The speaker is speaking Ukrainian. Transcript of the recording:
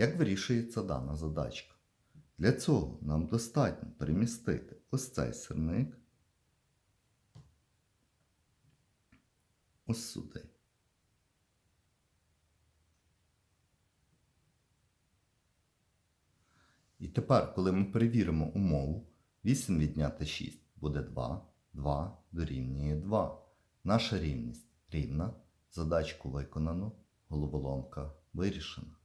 Як вирішується дана задачка? Для цього нам достатньо перемістити ось цей сирник ось сюди. І тепер, коли ми перевіримо умову, 8 відняти 6 буде 2, 2 дорівнює 2. Наша рівність рівна, задачку виконано, головоломка вирішена.